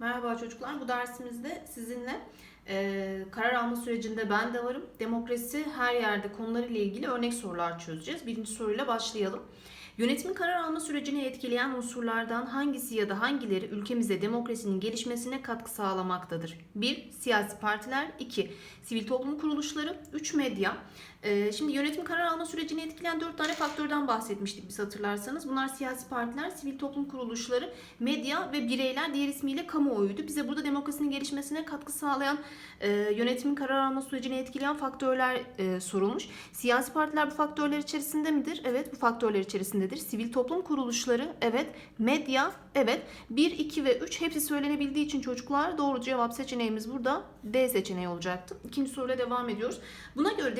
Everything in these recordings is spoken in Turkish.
Merhaba çocuklar. Bu dersimizde sizinle e, karar alma sürecinde ben de varım. Demokrasi her yerde konularıyla ilgili örnek sorular çözeceğiz. Birinci soruyla başlayalım. Yönetimin karar alma sürecini etkileyen unsurlardan hangisi ya da hangileri ülkemizde demokrasinin gelişmesine katkı sağlamaktadır? 1. Siyasi partiler 2. Sivil toplum kuruluşları 3. Medya Şimdi yönetim karar alma sürecini etkileyen 4 tane faktörden bahsetmiştik biz hatırlarsanız. Bunlar siyasi partiler, sivil toplum kuruluşları, medya ve bireyler diğer ismiyle kamuoyuydu. Bize burada demokrasinin gelişmesine katkı sağlayan e, yönetimin karar alma sürecini etkileyen faktörler e, sorulmuş. Siyasi partiler bu faktörler içerisinde midir? Evet bu faktörler içerisindedir. Sivil toplum kuruluşları evet. Medya evet. 1, 2 ve 3 hepsi söylenebildiği için çocuklar doğru cevap seçeneğimiz burada D seçeneği olacaktı. İkinci soruyla devam ediyoruz. Buna göre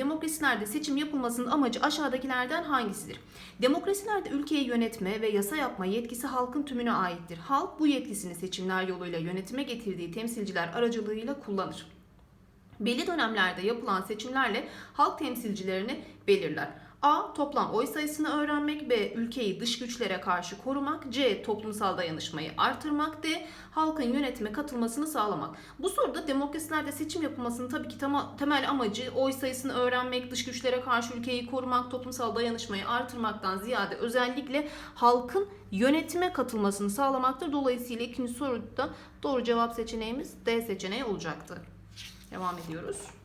demokrasilerde seçim yapılmasının amacı aşağıdakilerden hangisidir? Demokrasilerde ülkeyi yönetme ve yasa yapma yetkisi halkın tümüne aittir. Halk bu yetkisini seçimler yoluyla yönetime getirdiği temsilciler aracılığıyla kullanır. Belli dönemlerde yapılan seçimlerle halk temsilcilerini belirler. A. Toplam oy sayısını öğrenmek. B. Ülkeyi dış güçlere karşı korumak. C. Toplumsal dayanışmayı artırmak. D. Halkın yönetime katılmasını sağlamak. Bu soruda demokrasilerde seçim yapılmasının tabii ki temel amacı oy sayısını öğrenmek, dış güçlere karşı ülkeyi korumak, toplumsal dayanışmayı artırmaktan ziyade özellikle halkın yönetime katılmasını sağlamaktır. Dolayısıyla ikinci soruda doğru cevap seçeneğimiz D seçeneği olacaktı. Devam ediyoruz.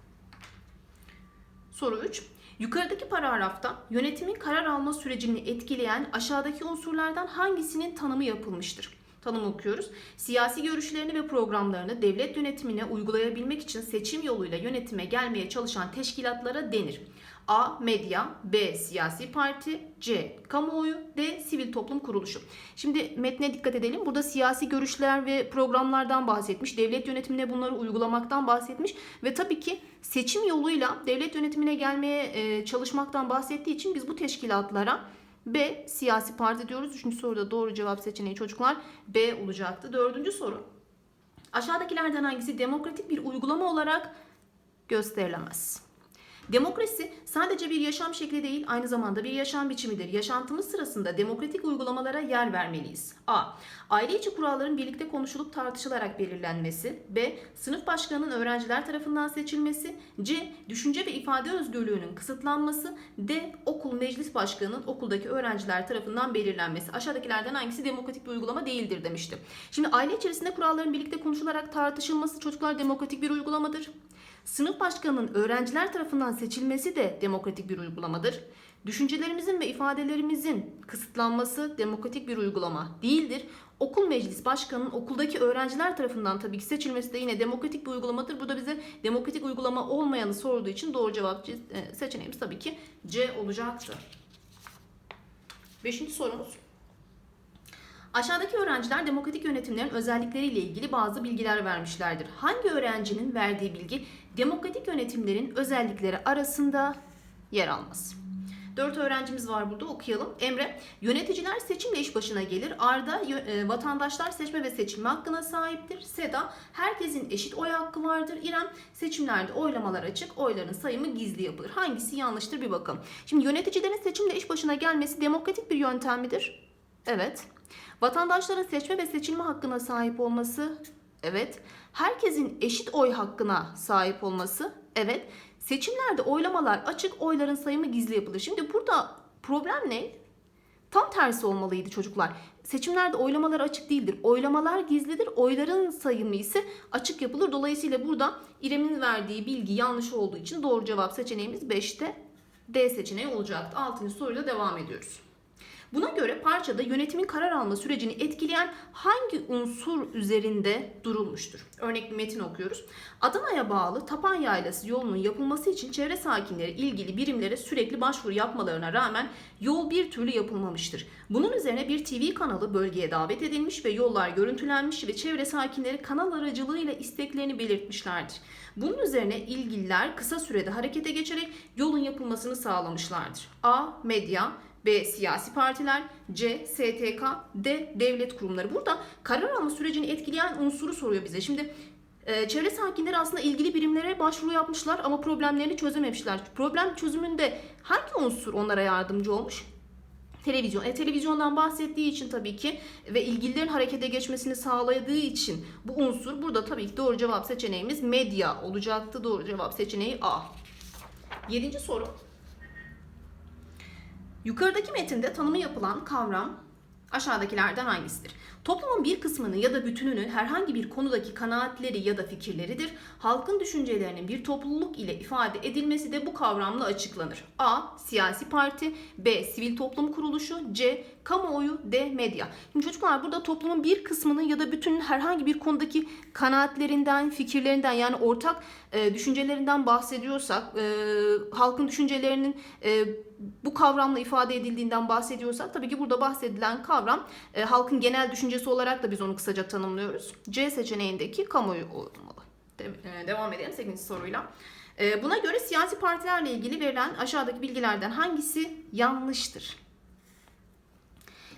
Soru 3. Yukarıdaki paragrafta yönetimin karar alma sürecini etkileyen aşağıdaki unsurlardan hangisinin tanımı yapılmıştır? Tanımı okuyoruz. Siyasi görüşlerini ve programlarını devlet yönetimine uygulayabilmek için seçim yoluyla yönetime gelmeye çalışan teşkilatlara denir. A. Medya B. Siyasi parti C. Kamuoyu D. Sivil toplum kuruluşu. Şimdi metne dikkat edelim. Burada siyasi görüşler ve programlardan bahsetmiş. Devlet yönetimine bunları uygulamaktan bahsetmiş. Ve tabii ki seçim yoluyla devlet yönetimine gelmeye çalışmaktan bahsettiği için biz bu teşkilatlara B. Siyasi parti diyoruz. Üçüncü soruda doğru cevap seçeneği çocuklar B olacaktı. Dördüncü soru. Aşağıdakilerden hangisi demokratik bir uygulama olarak gösterilemez? Demokrasi sadece bir yaşam şekli değil, aynı zamanda bir yaşam biçimidir. Yaşantımız sırasında demokratik uygulamalara yer vermeliyiz. A. Aile içi kuralların birlikte konuşulup tartışılarak belirlenmesi. B. Sınıf başkanının öğrenciler tarafından seçilmesi. C. Düşünce ve ifade özgürlüğünün kısıtlanması. D. Okul meclis başkanının okuldaki öğrenciler tarafından belirlenmesi. Aşağıdakilerden hangisi demokratik bir uygulama değildir demiştim. Şimdi aile içerisinde kuralların birlikte konuşularak tartışılması çocuklar demokratik bir uygulamadır. Sınıf başkanının öğrenciler tarafından seçilmesi de demokratik bir uygulamadır. Düşüncelerimizin ve ifadelerimizin kısıtlanması demokratik bir uygulama değildir. Okul meclis başkanının okuldaki öğrenciler tarafından tabii ki seçilmesi de yine demokratik bir uygulamadır. Bu da bize demokratik uygulama olmayanı sorduğu için doğru cevap e, seçeneğimiz tabii ki C olacaktı. Beşinci sorumuz. Aşağıdaki öğrenciler demokratik yönetimlerin özellikleriyle ilgili bazı bilgiler vermişlerdir. Hangi öğrencinin verdiği bilgi demokratik yönetimlerin özellikleri arasında yer almaz? Dört öğrencimiz var burada okuyalım. Emre, yöneticiler seçimle iş başına gelir. Arda, e, vatandaşlar seçme ve seçilme hakkına sahiptir. Seda, herkesin eşit oy hakkı vardır. İrem, seçimlerde oylamalar açık, oyların sayımı gizli yapılır. Hangisi yanlıştır bir bakalım. Şimdi yöneticilerin seçimle iş başına gelmesi demokratik bir yöntem midir? Evet. Vatandaşların seçme ve seçilme hakkına sahip olması? Evet. Herkesin eşit oy hakkına sahip olması? Evet. Seçimlerde oylamalar açık, oyların sayımı gizli yapılır. Şimdi burada problem ne? Tam tersi olmalıydı çocuklar. Seçimlerde oylamalar açık değildir. Oylamalar gizlidir. Oyların sayımı ise açık yapılır. Dolayısıyla burada İrem'in verdiği bilgi yanlış olduğu için doğru cevap seçeneğimiz 5'te D seçeneği olacaktı. 6. soruyla devam ediyoruz. Buna göre parçada yönetimin karar alma sürecini etkileyen hangi unsur üzerinde durulmuştur? Örnek bir metin okuyoruz. Adana'ya bağlı Tapan Yaylası yolunun yapılması için çevre sakinleri ilgili birimlere sürekli başvuru yapmalarına rağmen yol bir türlü yapılmamıştır. Bunun üzerine bir TV kanalı bölgeye davet edilmiş ve yollar görüntülenmiş ve çevre sakinleri kanal aracılığıyla isteklerini belirtmişlerdir. Bunun üzerine ilgililer kısa sürede harekete geçerek yolun yapılmasını sağlamışlardır. A. Medya B. Siyasi partiler. C. STK. D. Devlet kurumları. Burada karar alma sürecini etkileyen unsuru soruyor bize. Şimdi e, çevre sakinleri aslında ilgili birimlere başvuru yapmışlar ama problemlerini çözememişler. Problem çözümünde hangi unsur onlara yardımcı olmuş? Televizyon. E, televizyondan bahsettiği için tabii ki ve ilgililerin harekete geçmesini sağladığı için bu unsur burada tabii ki doğru cevap seçeneğimiz medya olacaktı. Doğru cevap seçeneği A. Yedinci soru. Yukarıdaki metinde tanımı yapılan kavram aşağıdakilerden hangisidir? Toplumun bir kısmını ya da bütününü herhangi bir konudaki kanaatleri ya da fikirleridir. Halkın düşüncelerinin bir topluluk ile ifade edilmesi de bu kavramla açıklanır. A. Siyasi parti B. Sivil toplum kuruluşu C. Kamuoyu D. Medya. Şimdi çocuklar burada toplumun bir kısmını ya da bütünün herhangi bir konudaki kanaatlerinden, fikirlerinden yani ortak e, düşüncelerinden bahsediyorsak, e, halkın düşüncelerinin e, bu kavramla ifade edildiğinden bahsediyorsak tabii ki burada bahsedilen kavram e, halkın genel düşüncesi olarak da biz onu kısaca tanımlıyoruz. C seçeneğindeki kamuoyu olmalı. De- devam edelim 8. soruyla. E, buna göre siyasi partilerle ilgili verilen aşağıdaki bilgilerden hangisi yanlıştır?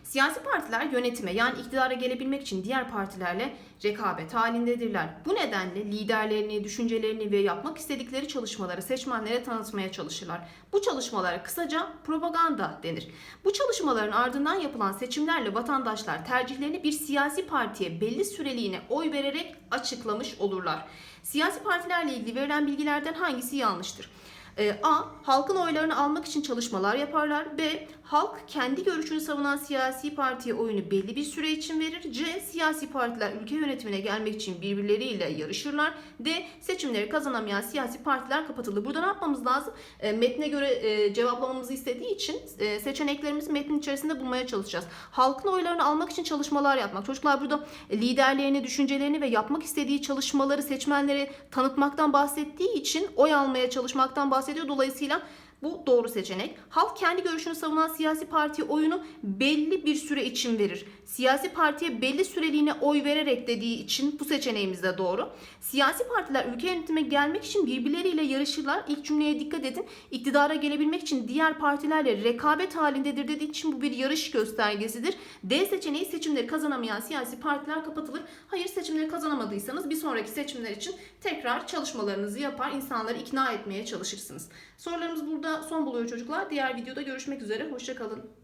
Siyasi partiler yönetime yani iktidara gelebilmek için diğer partilerle rekabet halindedirler. Bu nedenle liderlerini, düşüncelerini ve yapmak istedikleri çalışmaları seçmenlere tanıtmaya çalışırlar. Bu çalışmalara kısaca propaganda denir. Bu çalışmaların ardından yapılan seçimlerle vatandaşlar tercihlerini bir siyasi partiye belli süreliğine oy vererek açıklamış olurlar. Siyasi partilerle ilgili verilen bilgilerden hangisi yanlıştır? Ee, A. Halkın oylarını almak için çalışmalar yaparlar. B. Halk kendi görüşünü savunan siyasi partiye oyunu belli bir süre için verir. C. Siyasi partiler ülke yönetimine gelmek için birbirleriyle yarışırlar. D. Seçimleri kazanamayan siyasi partiler kapatılır. Burada ne yapmamız lazım? E, metne göre e, cevaplamamızı istediği için e, seçeneklerimizi metnin içerisinde bulmaya çalışacağız. Halkın oylarını almak için çalışmalar yapmak. Çocuklar burada liderlerini, düşüncelerini ve yapmak istediği çalışmaları seçmenlere tanıtmaktan bahsettiği için oy almaya çalışmaktan bahsediyor. Dolayısıyla bu doğru seçenek. Halk kendi görüşünü savunan siyasi partiye oyunu belli bir süre için verir. Siyasi partiye belli süreliğine oy vererek dediği için bu seçeneğimiz de doğru. Siyasi partiler ülke yönetime gelmek için birbirleriyle yarışırlar. İlk cümleye dikkat edin. İktidara gelebilmek için diğer partilerle rekabet halindedir dediği için bu bir yarış göstergesidir. D seçeneği seçimleri kazanamayan siyasi partiler kapatılır. Hayır seçimleri kazanamadıysanız bir sonraki seçimler için tekrar çalışmalarınızı yapar, insanları ikna etmeye çalışırsınız. Sorularımız burada son buluyor çocuklar. Diğer videoda görüşmek üzere. Hoşçakalın.